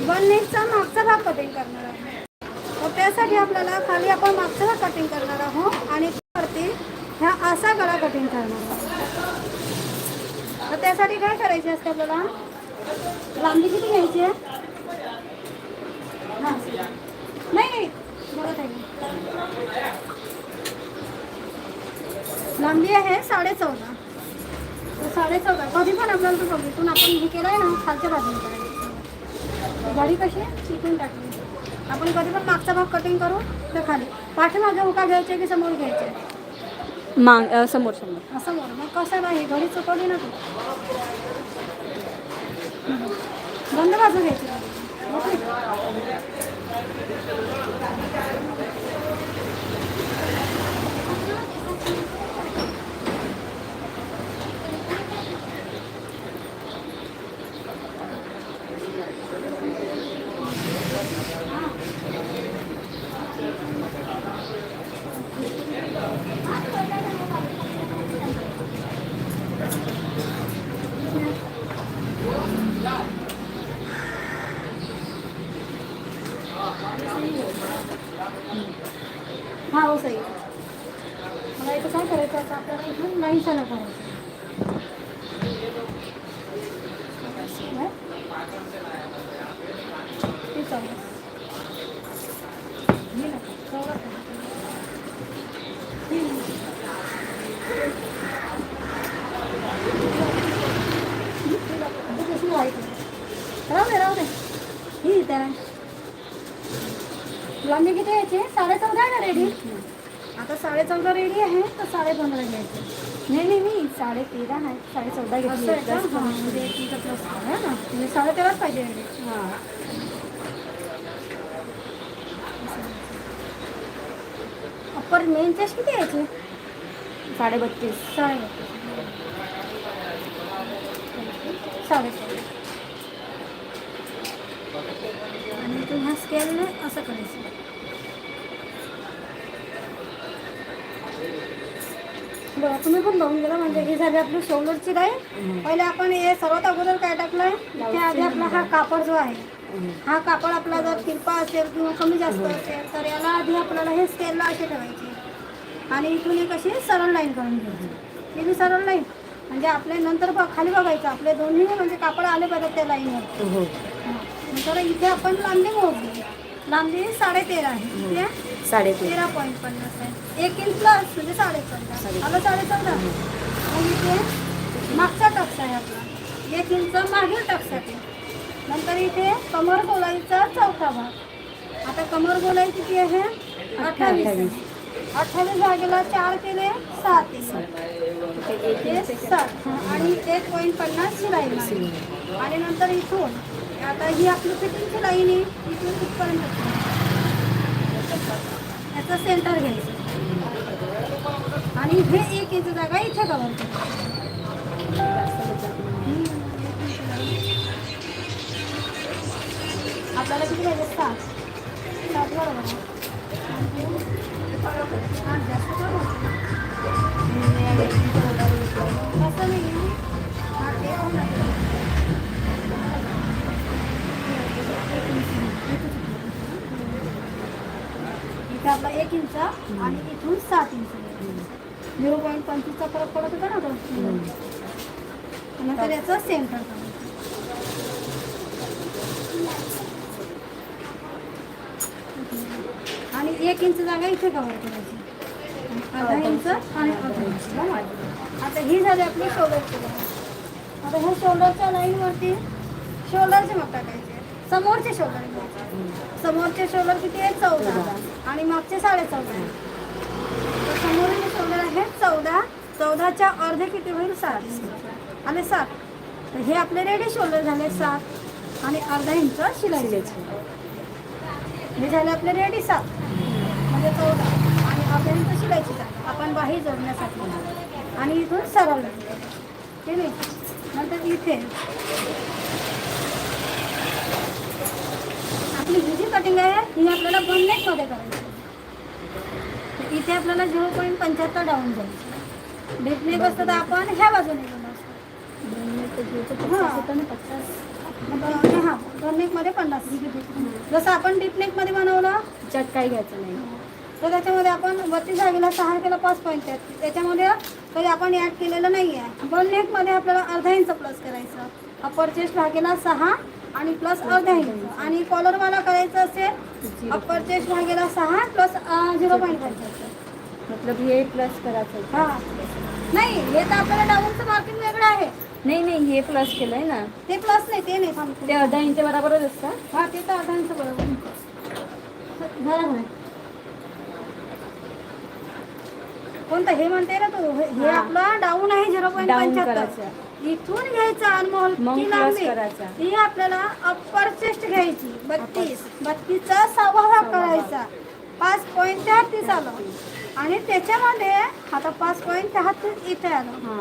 One नेकचा मागचा भाग cutting करणार आहोत. तर त्यासाठी आपल्याला खाली आपण मागचा भाग कटिंग करणार आहोत आणि वरती ह्या असा गळा कटिंग करणार आहोत. तर त्यासाठी काय करायचे असते आपल्याला? लांबी किती घ्यायची आहे? हां. नाही नाही. बघत आहे. लांबी आहे साडे चौदा. तर साडे चौदा. कधी पण आपल्याला तो बघितून आपण हे केलं आहे ना खालच्या बाजूने करायचं. गाडी कशी आहे? चिकून टाकली. आपण कधी पण मागचा भाग कटिंग करू तर खाली. पाठीमागे उका घ्यायचे की समोर घ्यायचे? माग अ, समोर समोर. असं बरं मग कसं नाही घडी चुकवली ना तू. बंद बाजू घ्यायची हो सही मला इथं काय करायचं आता आपल्याला इथून लाईन चालू करायचं हं? ते चौदा. हे नको, चौदा करा. हं. हे कशी व्हायचं? राहू दे राहू दे ही त्याला लांबी किती यायची साडे चौदा आहे ना रेडी आता साडे चौदा रेडी आहे तर साडे पंधरा घ्यायचे नाही नाही नाही साडे तेरा आहे साडे चौदा घेतली म्हणजे plus आहे ना? म्हणजे साडे तेराच पाहिजे हां. अप्पर मेन चेस्ट किती यायचे? साडे बत्तीस साडे साडे चौदा आणि तुम्हा स्केलने असं करायचं. तुम्ही पण बघून गेला म्हणजे ही झाली आपली शोल्डरची लाईन पहिले आपण हे सर्वात अगोदर काय टाकलंय इथे आधी आपला हा कापड जो आहे हा कापड आपला जर किरपा असेल किंवा कमी जास्त असेल तर याला आधी आपल्याला हे स्केलला असे ठेवायचे. आणि इथून एक अशी सरळ लाईन करून घ्यायची. केली सरळ लाईन म्हणजे आपले नंतर बघ खाली बघायचं आपले दोन्ही म्हणजे कापड आले पाहिजेत त्या लाईनवर हो. नंतर इथे आपण लांबी मोजली. लांबी साडे तेरा आहे? किती आहे साडे तेरा पॉईंट पन्नास आहे. एक इंच प्लस म्हणजे साडे चौदा आलं साडे चौदा मग इथे मागचा टक्स आहे आपला. एक इंच मागील टक्साठी नंतर इथे कमर गोलाईचा चौथा भाग. आता कमर गोलाई किती आहे? अठ्ठावीस. अठ्ठावीस. भागेला चार केले सात. ते सात. आणि एक पॉईंट पन्नास शिलाई. आणि नंतर इथून आता ही आपली फिटिंगची लाईन आहे? इथून इथपर्यंत. याचं सेंटर घ्यायचं आणि हे एक इंच जागा इथे कवर करायची आपल्याला किती पाहिजे सात सात बरोबर आपला एक इंच आणि इथून सात इंच. झिरो पॉईंट पंचवीसचा फरक पडत होता ना तो नंतर याचं सेंटर करायचं आणि एक इंच जागा इथे कव्हर करायची. अर्धा इंच आणि अर्धा इंच. आता ही झाली आपली शोल्डरची लाईन आता ह्या शोल्डरच्या लाईनवरती शोल्डरचे मग टाकायचे समोरचे शोल्डर घ्यायचे समोरचे शोल्डर किती आहे? चौदा. आणि मागचे साडे चौदा. आहे समोर मी सोडलेलं हे चौदा चौदाच्या अर्धे किती होईल? सात. आले सात. तर हे आपले रेडी शोल्डर झाले सात. आणि अर्धा इंच शिलाई हे झाले आपले रेडी सात. म्हणजे चौदा. आणि अर्धा इंच शिलायची आपण बाही जोडण्यासाठी. आणि इथून सरळ. ठीक आहे? नंतर इथे. आपली ही जी कटिंग आहे ही आपल्याला मध्ये करायची तर इथे आपल्याला झिरो पॉईंट पंच्याहत्तर डाऊन जायचं भेटणे असतं तर आपण ह्या बाजूने गेलो असतो हां. दोन पन्नास. जसं आपण डीपमध्ये बनवलं त्याच्यात काही घ्यायचं नाही. तर त्याच्यामध्ये आपण बत्तीस जागेला सहा केला पाच पॉईंट आहेत. त्याच्यामध्ये कधी आपण ॲड केलेलं नाही आहे बन नेकमध्ये आपल्याला अर्धा इंच प्लस करायचं. अप्पर चेस्ट भागेला सहा आणि प्लस अर्धा इंच आणि कॉलरवाला करायचं असेल अप्पर चेस्ट भागेला सहा प्लस झिरो पॉईंट करायचं मतलब हे प्लस करायचं. हा. नाही हे तर आपल्याला डाऊनचं मार्किंग वेगळं आहे. नाही नाही हे प्लस केलंय ना. ते प्लस नाही ते नाही सांगते ते अर्धा इंच बरोबरच असतं? हा ते तर अर्धा इंच बरोबर. बरोबर. कोणतं हे म्हणते ना तू हे. आपलं डाऊन आहे झिरो पॉईंट पंच्याहत्तर. करायचं. इथून घ्यायचं अनमोल मग ती plus लांबी. करायचा. ही आपल्याला अप्पर चेस्ट घ्यायची बत्तीस. बत्तीसचा सहावा भाग करायचा. पाच पॉईंट तेहतीस आलं. आणि त्याच्यामध्ये आता पाच पॉईंट तेहतीस इथे आलं. हां.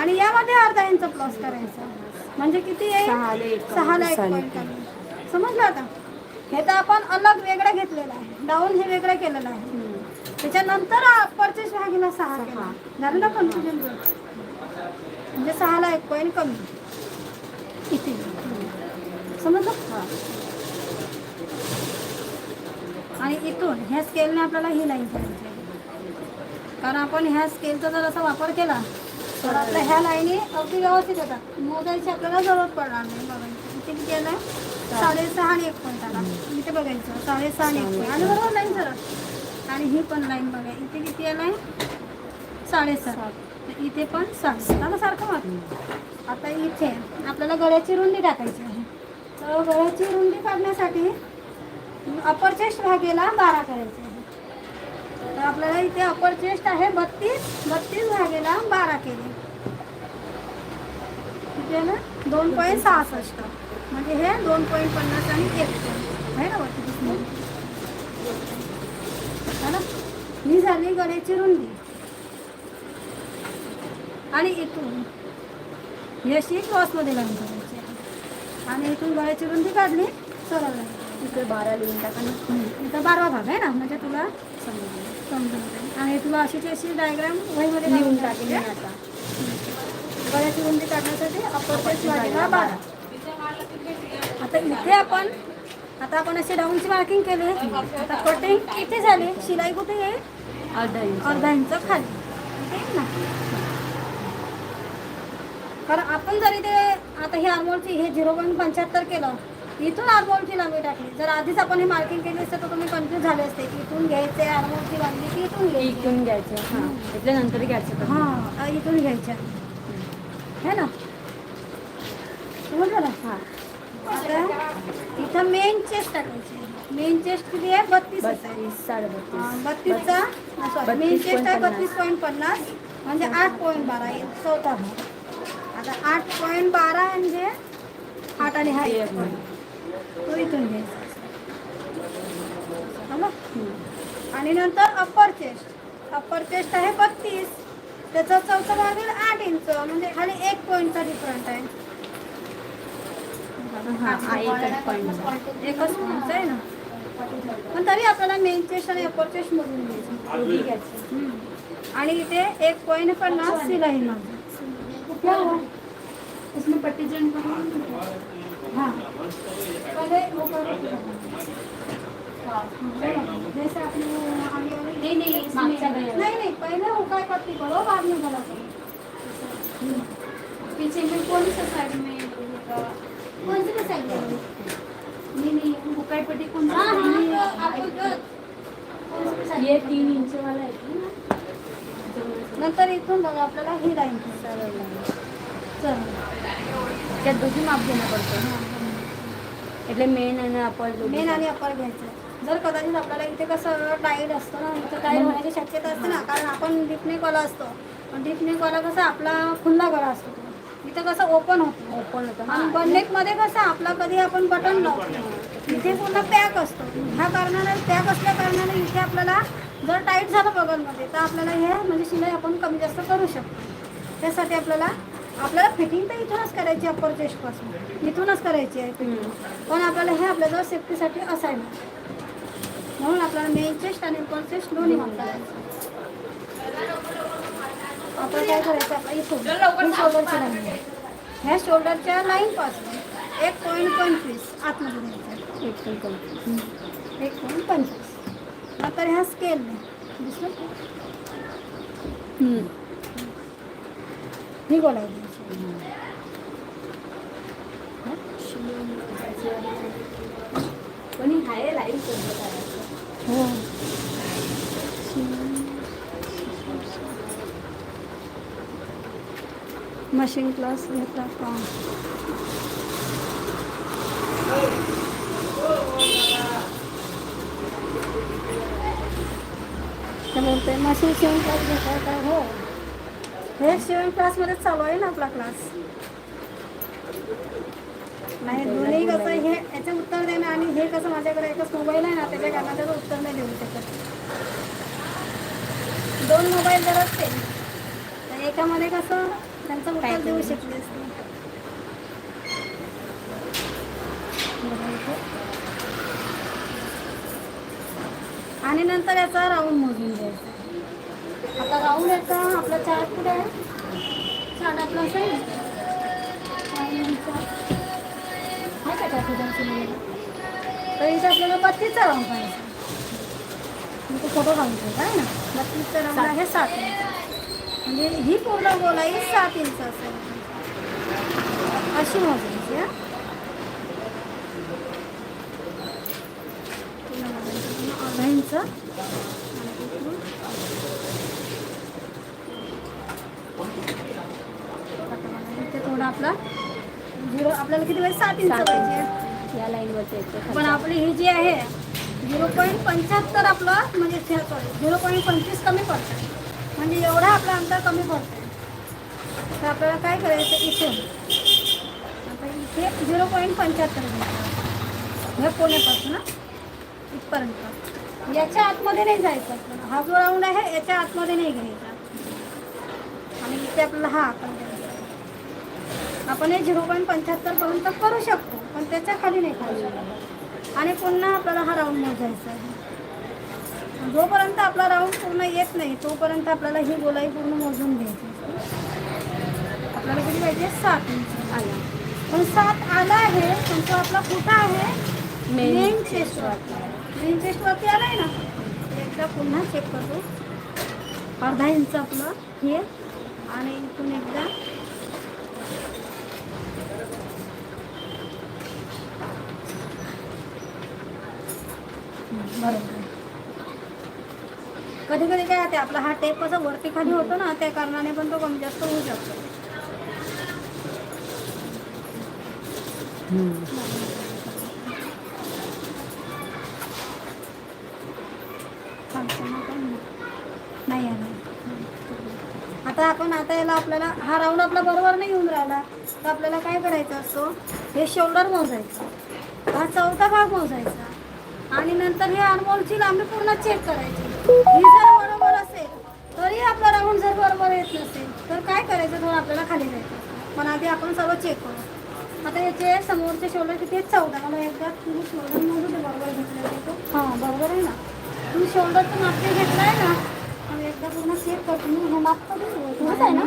आणि यामध्ये अर्धा इंच प्लस करायचा. म्हणजे किती आहे सहाला एक. सहाला एक सहाला पॉईंट समजलं आता? हे तर आपण अलग वेगळं घेतलेलं आहे. डाऊन हे वेगळं केलेलं आहे. हम्म. त्याच्यानंतर परचेस भागीला सहा केला. झालं ना कन्फ्युजन म्हणजे सहाला एक पॉईंट कमी. इथे समजलं? आणि इथून ह्या स्केलने आपल्याला ही लाईन करायची कारण आपण ह्या स्केलचा जर असा वापर केला तर आपल्या ह्या लाईनी अगदी व्यवस्थित येतात. मोजायची आपल्याला जरूरत पडणार नाही बघायची इथे किती आलं साडेसहा आणि एक पॉईंट आला. इथे बघायचं. साडेसहा आणि एक पॉईंट आणि बरोबर लाईन सरळ. आणि ही पण लाईन बघा. इथे किती आलं आहे साडेसहा इथे पण सारखं वाट आता इथे आपल्याला गळ्याची रुंदी टाकायची आहे. तर गळ्याची रुंदी काढण्यासाठी अपर चेस्ट भागेला बारा करायचे आहे. तर आपल्याला इथे अपर चेस्ट आहे बत्तीस बत्तीस भागेला बारा केले. आहे ना दोन पॉईंट सहासष्ट. म्हणजे हे दोन पॉईंट पन्नास आणि एक. आहे ना? वरती ही झाली गळ्याची रुंदी. आणि इथून ही अशी क्रॉसमध्ये लाईन करायची. आणि इथून गळ्याची रुंदी काढली सरळ इकडे बारा लिहून टाका. इथं बारवा भाग आहे ना? म्हणजे तुला. समजून आणि तुला अशीची अशी डायग्राम वहीमध्ये लिहून टाकली आता. गळ्याची रुंदी काढण्यासाठी भागेला बारा. आता इथे आपण आता आपण अशी डाऊनची मार्किंग केली. आता कटिंग इथे झाली? शिलाई कुठे आहे? अर्धा इंच अर्धा इंच खाली. इथे आहे ना? कारण आपण जरी ते आता ही आर्मोलची हे झिरो पॉईंट पंच्याहत्तर केलं इथून आर्मोलची लांबी टाकली. जर आधीच आपण हे मार्किंग केली असते तर तुम्ही कन्फ्यूज झाले असते की इथून घ्यायचे आर्मोलची लांबी की इथून घ्यायची. इथून घ्यायचं हां. इथल्या नंतर घ्यायचं? हां इथून घ्यायच्या है ना? समजलं ना? हां. आता इथं मेन चेस्ट टाकायची. मेन चेस्ट किती आहे? बत्तीस आहे बत्तीस साडे बत्तीस बत्तीसचा सॉरी मेन चेस्ट आहे. बत्तीस पॉईंट पन्नास म्हणजे आठ पॉईंट बारा चौथा भाग. आता आठ पॉईंट बारा म्हणजे आठ आणि हा एक. तो इथून घ्यायचा? हम्म. आणि नंतर अप्पर चेस्ट अप्पर चेस्ट आहे बत्तीस. त्याचा चौथा भाग आठ इंच म्हणजे खाली एक पॉईंटचा डिफरंट आहे. एकच पॉईंट एकच पॉईंटचा आहे ना? पण तरी आपल्याला मेन चेस्ट आणि अप्पर चेस्ट मधून घ्यायचं. आणि इथे एक पॉईंट पन्नास सिलाई माझं इसमें पट्टी जॉइन हाँ। पहले वो करो। हाँ, जैसे आपने आगे नहीं, नहीं. नहीं। नहीं पहले हुकाई पट्टी करो बाद में गला करो। पीछे में कौन सा साइड में कौन सी साइड में? नहीं नहीं बुकाई पट्टी कौन सा? आपको ये? तीन इंच वाला आहे ना? नंतर इथून बघा आपल्याला ही लाईन सरळ line. चल त्यात दोघी माप घेणं पडतं એટલે मेन आणि अपर दोघी मेन आणि अप्पर घ्यायचं जर कदाचित आपल्याला इथे कसं टाईट असतं ना इथं टाईट होण्याची शक्यता असते ना कारण आपण डिपनेकवाला असतो पण डिपनेकवाला कसं आपला खुल्ला गळा असतो तो. इथं कसं ओपन होतो ओपन होतं आणि हां बननेकमध्ये कसं आपला कधी आपण बटन लावतो इथे पूर्ण पॅक असतो ह्या कारणाने पॅक असल्या कारणाने इथे आपल्याला जर टाईट झालं बगलमध्ये तर आपल्याला हे म्हणजे शिलाई आपण कमी जास्त करू शकतो त्यासाठी आपल्याला आपल्याला फिटिंग तर इथूनच करायची अप्पर चेस्टपासून इथूनच करायची आहे. हम्म. पण आपल्याला हे आपल्याजवळ सेफ्टीसाठी असायला म्हणून आपल्याला मेन चेस्ट आणि अप्पर चेस्ट दोन्ही आता काय करायचं आपलं इथून? ही शोल्डरची लाईन ह्या शोल्डरच्या लाईन पासून एक पॉईंट पंचवीस आतमध्ये द्यायचा एक पॉईंट पंचवीस. नंतर ह्या स्केलने दिसलं? का? हम्म. ही गोलाई द्यायची पण ही आहे लाईन सोबत आहे. हो मशीन क्लास घेतला का ते बोलते मशीन शिवण क्लास घेतला का हो हे शिवण क्लासमध्येच चालू आहे ना आपला क्लास नाही दोन्ही कसं हे याचं उत्तर देणं आणि हे कसं माझ्याकडे एकच मोबाईल आहे ना त्याच्या कारण त्याचं उत्तर नाही देऊ शकत. दोन मोबाईल जर असतील तर एकामध्ये कसं त्यांचं उत्तर देऊ असते इथे. आणि नंतर याचा राऊंड मोजून घ्यायचा. आता राऊंड येतं आपला चार्ट कुठे आहे. चार्ट आपला असेल आहे का तर इथे आपल्याला बत्तीसचा राऊंड पाहिजे. तो फोटो सांगतो काय ना? बत्तीसचा राऊंड आहे सात इंच म्हणजे ही पूर्ण गोलाई सात इंच असेल. अशी मोजायची हा? अर्धा इंच आणि इकडून आता बघा, इथे थोडा आपला. झिरो आपल्याला किती पाहिजे सात इंच पाहिजे. या लाईनवरती पण आपली ही जी आहे झिरो पॉईंट पंच्याहत्तर आपलं म्हणजे सॉरी झिरो पॉईंट पंचवीस कमी पडतं म्हणजे एवढं आपलं अंतर कमी पडतं तर आपल्याला काय करायचं इथे? आता इथे झिरो पॉईंट पंच्याहत्तर घ्यायचं हे पुण्यापासून ना. इथपर्यंत. याच्या आतमध्ये नाही जायचं. हा जो राऊंड आहे याच्या आतमध्ये नाही घ्यायचा. आणि इथे आपल्याला हा आकार आपण हे झिरो पॉईंट पंच्याहत्तरपर्यंत करू शकतो पण त्याच्याखाली नाही करू शकत. आणि पुन्हा आपल्याला हा राऊंड मोजायचा आहे. जोपर्यंत आपला राऊंड पूर्ण येत नाही तोपर्यंत आपल्याला ही गोलाई पूर्ण मोजून घ्यायची. आपल्याला किती पाहिजे? सात. इंच आला. पण सात आला आहे पण तो आपला कुठं आहे? मेन चेस्टवरती मेन चेस्टवरती आला आहे ना? एकदा पुन्हा चेक करतो. अर्धा इंच आपलं हे. आणि इथून एकदा बरोबर. कधी कधी काय होते आपला हा टेप कसा वरती खाली होतो ना त्या कारणाने पण तो कमी जास्त होऊ शकतो. नाही. आता आपण आता याला आपल्याला हा राऊंड आपला बरोबर नाही येऊन राहिला. तर आपल्याला काय करायचं असतो? हे शोल्डर मोजायचं. हा चौथा भाग मोजायचा. आणि नंतर हे अनमोलची लांबी पूर्ण चेक करायची. ही जर बरोबर असेल तरी आपला राऊंड जर बरोबर येत नसेल तर काय करायचं थोडं आपल्याला खाली जायचं पण आधी आपण सर्व चेक करू. आता याचे समोरचे शोल्डर किती चौदा. मला एकदा तुम्ही शोल्डर मोजू बरोबर घेतलं आहे हां बरोबर आहे ना? तुम्ही शोल्डर तर जे घेतलं आहे ना? आम्ही एकदा पूर्ण चेक करतो मी हे माप कधी आहे ना?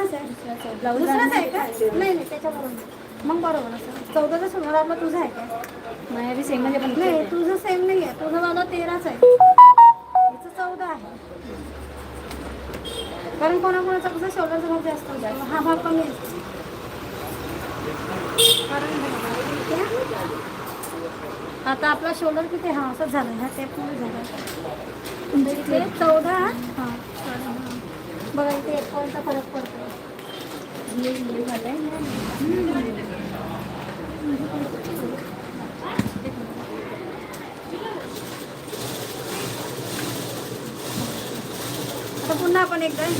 आहे. ब्लाऊज दुसराच आहे का? नाही नाही त्याच्याबरोबर मग बरोबर असं चौदाचा शोल्डर आपला तुझा आहे का? मायावी सेम म्हणजे पण नाही तुझं सेम नाही आहे तुझं मला तेराच आहे. तिचं चौदा आहे. कारण कोणाकोणाचा कसं शोल्डरचा भाग जास्त होता हा भाग कमी असतो कारण आता आपला शोल्डर किती हा असं झालं. ह्या टेपमुळे झालं. म्हणजे इथे चौदा हां बघा इथे एक पॉईंटचा फरक पडतो आता पुन्हा आपण एकदा हे.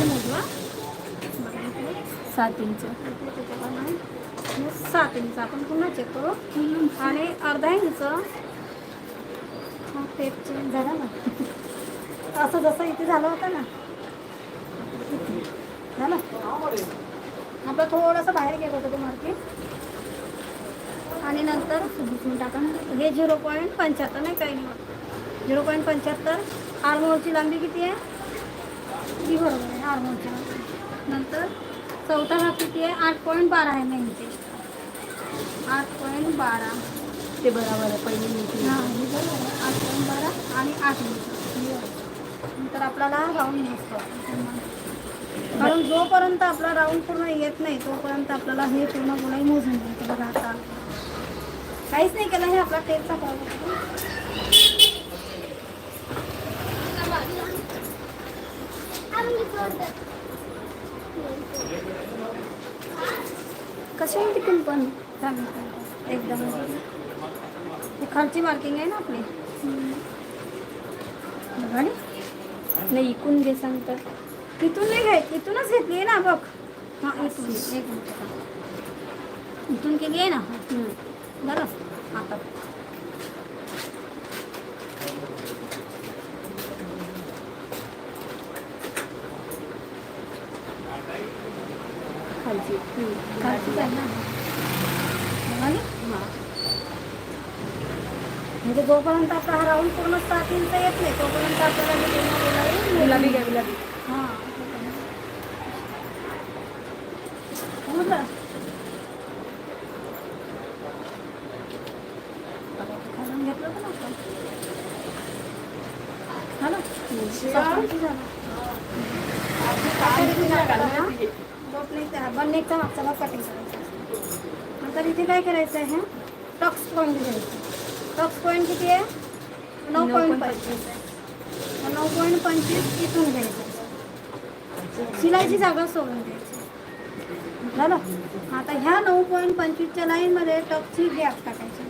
सात इंच. सात इंच. आपण पुन्हा चेक करू. आणि अर्धा इंच. हा टेप चेंज झाला ना. असं जसं इथे झालं होतं ना. झालं. आपलं थोडंसं बाहेर गेलं होतं ते मार्किंग आणि नंतर टाका हे झिरो पॉईंट पंच्याहत्तर नाही काही नाही झिरो पॉईंट पंच्याहत्तर आर्मोलची लांबी किती आहे? ती बरोबर आहे? लांबी नंतर चौथा भाग किती आहे आठ पॉईंट बारा आहे मेन चेस्ट आठ पॉईंट बारा. ते बरोबर आहे पहिले मी हां हे बरोबर आहे. आठ पॉईंट बारा आणि आठ आहे. नंतर आपल्याला राऊंड नसतो कारण जोपर्यंत आपला राऊंड पूर्ण येत नाही तोपर्यंत आपल्याला हे पूर्ण गुणाई मोजून घ्यायचं बघा आता. काहीच नाही केलं हे आपला टेपचा प्रॉब्लेम कसे आहे तिकडून पण? एकदम. खालची मार्किंग आहे ना आपली? बघा नाही इकून घे सांगतात तिथून नाही घ्यायची इथूनच घेतली आहे ना बघ. हां इथून. एक मिनिट इथून केली आहे ना? बरं. आता. खालची. खालचीच आहे ना? नी. हां. म्हणजे जोपर्यंत आपला हा राऊंड पूर्ण सात इंच येत नाही तोपर्यंत आपल्याला हे गुलाबी घ्या गुलाबी. हां. समजलं घालून घेतलं होतं ना. आपण हा? नेकचा बन नेकचा मागचा भाग कटिंग करायचा नंतर इथे काय करायचं आहे? टॉक्स पॉईंट घ्यायचं टॉक्स पॉईंट किती आहे? नऊ पॉईंट पंचवीस आहे. नऊ पॉईंट पंचवीस इथून घ्यायचं. शिलाईची जागा सोडून द्यायची. झालं? आता ह्या नऊ पॉईंट पंचवीसच्या लाईनमध्ये टॉपची गॅप टाकायची.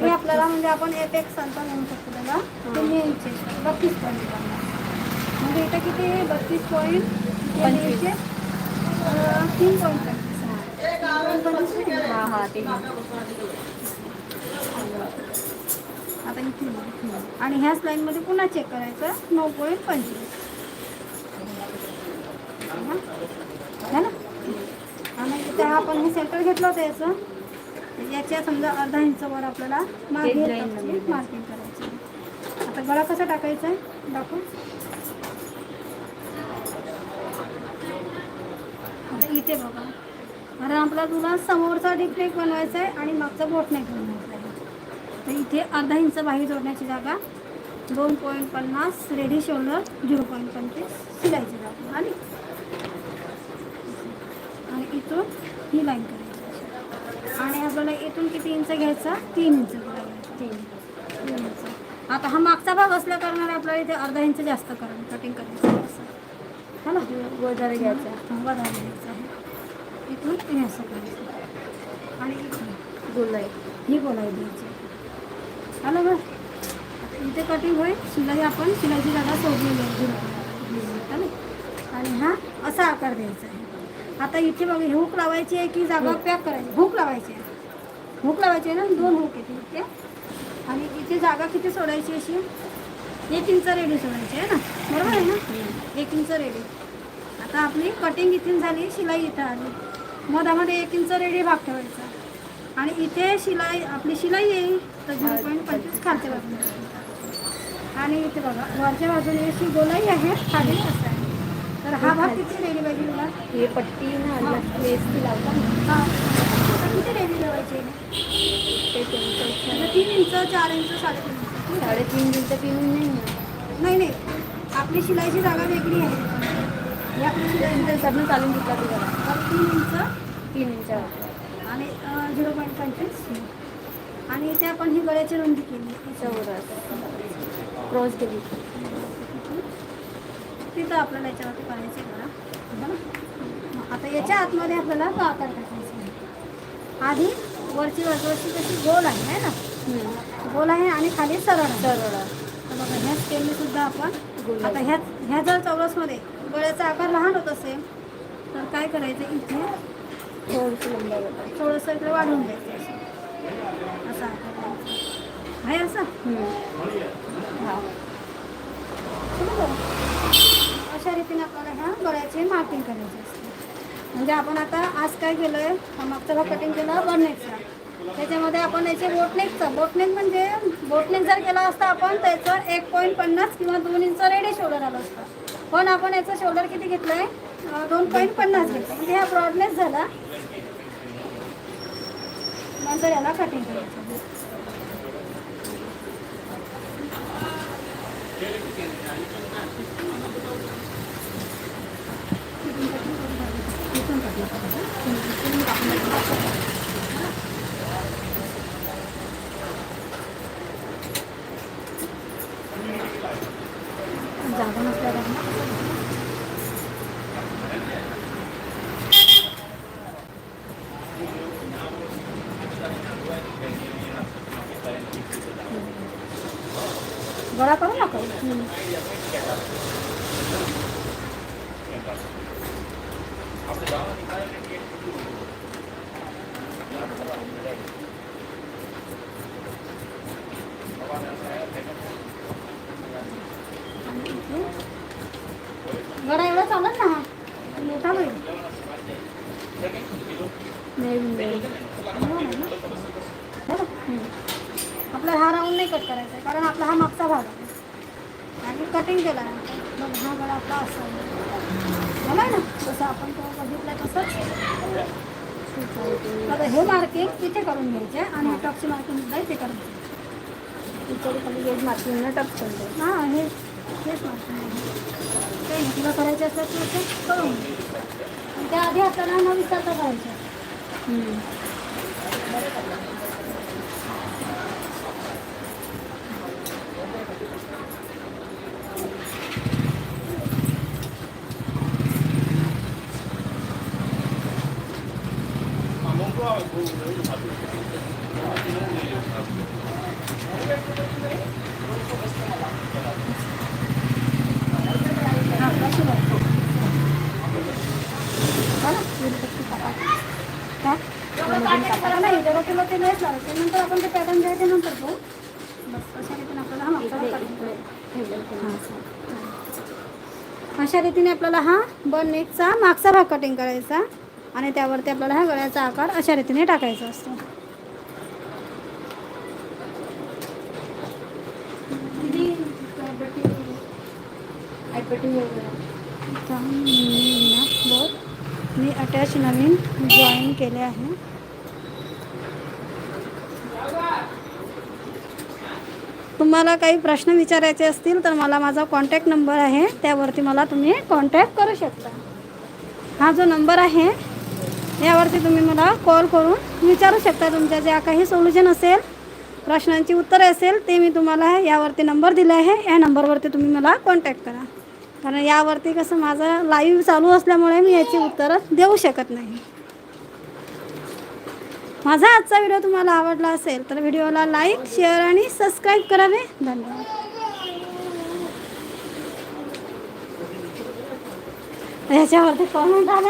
हे आपल्याला म्हणजे आपण एक एक संत म्हणू शकतो त्याला. ते लिहायचे बत्तीस पॉईंट म्हणजे इथं किती? आहे बत्तीस पॉईंट पंचवीस. तीन आहे. हां हां ते आता इथे. आणि ह्याच लाईनमध्ये पुन्हा चेक करायचं नऊ पॉईंट पंचवीस है ना आणि इथे आपण हे सेंटर घेतलं होतं याचं याच्या समजा अर्धा इंच वर आपल्याला मध्ये. मार्किंग करायची आता गळा कसा टाकायचा आहे दाखवून आता इथे बघा. कारण आपला तुला समोरचा डिफ्लेक्ट बनवायचा आहे आणि मागचा बोट नाही बनवायचा आहे. तर इथे अर्धा इंच बाही जोडण्याची जागा दोन पॉईंट पन्नास रेडी शोल्डर झिरो पॉईंट पंचवीस शिलाईची जागा. आणि आणि इथून ही लाईन करायची. आणि आपल्याला इथून किती इंच घ्यायचा? तीन इंच तीन. तीन इंच. आता हा मागचा भाग असल्या कारणाने आपल्याला इथे अर्धा इंच जास्त करा कटिंग करायचं असं. हा ना? वगैरे घ्यायचा. बघा घ्यायचं. इथून हे असं करायचं. आणि इथून गोलाई. ही गोलाई द्यायची. आलं बघ इथे कटिंग होईल. शिलाई आपण शिलाईची जागा सोडलेली आहे आणि हा असा आकार द्यायचा आहे. आता इथे बघा ही हुक लावायची आहे की जागा पॅक करायची? हुक लावायची आहे. हुक लावायची आहे ना? दोन हुक येते इथे. आणि इथे जागा किती सोडायची अशी? एक इंच रेडी सोडायची आहे ना? बरोबर आहे ना? एक इंच रेडी. आता आपली कटिंग इथून झाली शिलाई इथं आली. मधामध्ये एक इंच रेडी भाग ठेवायचा. आणि इथे शिलाई आपली शिलाई येईल तर झिरो पॉईंट पंचवीस खालच्या बाजूने. आणि इथे बघा वरच्या बाजूने अशी गोलाई आहे खाली असं आहे. तर हा भाग किती रेडी पाहिजे तुला? हे पट्टी ना लावता हा. आता किती रेडी ठेवायची. म्हणजे तीन इंच चार इंच साडेतीन इंच. साडेतीन इंच पिऊन नाही नाही. आपली शिलाईची जागा वेगळी आहे. शिलाई नंतर चालून घेतला तू जरा. तर तीन इंच तीन इंच आणि झिरो पॉईंट पंचवीस आणि इथे आपण ही गळ्याची रुंदी केली. चौरस क्रॉस केली. तिथं आपल्याला याच्यावरती करायची गळा आता याच्या आतमध्ये आपल्याला तो आकार टाकायचा आहे. आधी वरची वरची कशी गोल आहे है ना. गोल आहे आणि खाली सरळ. सरळ तर बघा ह्या स्केलने सुद्धा आपण गोल आता ह्या ह्या जर चौरसमध्ये गळ्याचा आकार लहान होत असेल तर काय करायचं इथे? थोडंसं थोडंसं इकडे वाढवून द्यायचं असं. असा आकार आहे असं? हां. अशा रीतीने आपल्याला ह्या गळ्याचे मार्किंग करायचे असते. म्हणजे आपण आता आज काय केलं आहे मागचा भाग कटिंग केला बनण्याचा त्याच्यामध्ये आपण याचे बोटनेकचं बोटनेक म्हणजे बोटनेक जर केला असता आपण त्याचं एक पॉईंट पन्नास किंवा दोन इंच रेडी शोल्डर आलं असतं. पण आपण याचा शोल्डर किती घेतलाय? दोन पॉईंट पन्नास घेतला म्हणजे हा ब्रॉडनेस झाला. नंतर याला कटिंग करायचं. कटिंग कटिंग गडा एवढा चालत ना हा मोठा होईल नाही आपला हा राऊंड नाही कट करायचा आहे कारण आपला हा मागचा भाग आहे. आणि कटिंग केला मग हा गळा आपला असा. झाला ना? जसं आपण तो बघितलं तसंच आता हे मार्किंग इथे करून घ्यायचे आणि टॉपची मार्किंग सुद्धा इथे करून घ्यायची. गेट मार्किंगला टच करतो हां हे हेच मार्किंग काही नाही तुला करायचे असलं तर ते करून घे. आणि त्याआधी आपल्याला न विसरता करायचं हां आपला शिवायचा बरं? विरपट्टी कापा. काय? नाही जेव्हा केलं ते नाहीच लावायचं नंतर आपण ते पॅटर्न जे ते नंतर घेऊ बस अशा रीतीने आपल्याला हा मागचा अशा रीतीने आपल्याला हा बन नेकचा मागचा भाग कटिंग करायचा. आणि त्यावरती आपल्याला ह्या गळ्याचा आकार अशा रीतीने टाकायचा असतो. मी अटॅच नवीन जॉईन केले आहे. तुम्हाला काही प्रश्न विचारायचे असतील तर मला माझा कॉन्टॅक्ट नंबर आहे त्यावरती मला तुम्ही कॉन्टॅक्ट करू शकता. हा जो नंबर आहे यावरती तुम्ही मला कॉल करून विचारू शकता. तुमच्या ज्या काही सोल्युशन असेल प्रश्नांची उत्तरं असेल ते मी तुम्हाला यावरती नंबर दिला आहे. या नंबरवरती तुम्ही मला कॉन्टॅक्ट करा. कारण यावरती कसं माझं लाईव्ह चालू असल्यामुळे मी याची उत्तरं देऊ शकत नाही. माझा आजचा व्हिडिओ तुम्हाला आवडला असेल तर व्हिडिओला लाईक शेअर आणि सबस्क्राईब करावे. धन्यवाद. याच्यावरती कॉमेंट आले.